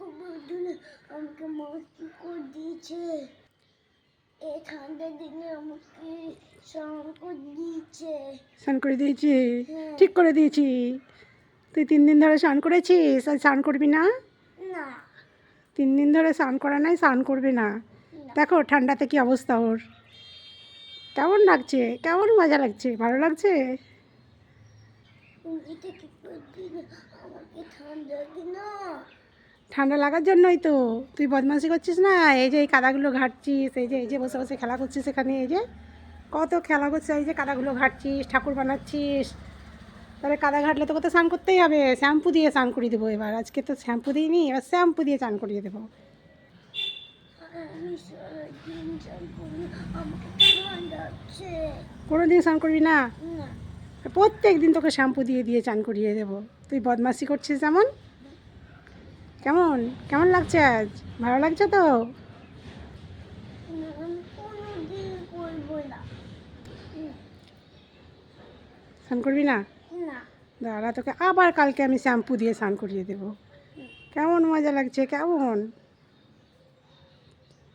আমাকে করে দিয়েছে এই ঠান্ডার দিনে আমাকে স্নান করে দিয়েছে স্নান করে দিয়েছি। হ্যাঁ। ঠিক করে দিয়েছি। তুই তিন দিন ধরে স্নান করেছিস? আর স্নান করবি না? না। তিন দিন ধরে স্নান করা নাই স্নান করবি না। দেখো ঠান্ডাতে কি অবস্থা ওর। কেমন লাগছে? কেমন মজা লাগছে? ভালো লাগছে? আমাকে ঠান্ডা দিনা ঠান্ডা লাগার জন্যই তো। তুই বদমাশি করছিস না? এই যে এই কাদাগুলো ঘাটছিস এই যে এই যে বসে বসে খেলা করছিস এখানে এই যে। কত খেলা করছিস এই যে কাদাগুলো ঘাটছিস ঠাকুর বানাচ্ছিস। তাহলে কাদা ঘাটলে তোকে তো স্নান করতেই হবে। শ্যাম্পু দিয়ে স্নান করিয়ে দেবো এবার। আজকে তো শ্যাম্পু দিইনি এবার শ্যাম্পু দিয়ে স্নান করিয়ে দেবো। কোনো দিন স্নান করবি না? প্রত্যেক দিন তোকে শ্যাম্পু দিয়ে দিয়ে চান করিয়ে দেবো। তুই বদমাশি করছিস যেমন। কেমন? কেমন লাগছে আজ? ভালো লাগছে তো? স্নান করবি না? না। দাঁড়া তোকে আবার কালকে আমি শ্যাম্পু দিয়ে স্নান করিয়ে দেবো। কেমন মজা লাগছে কেমন?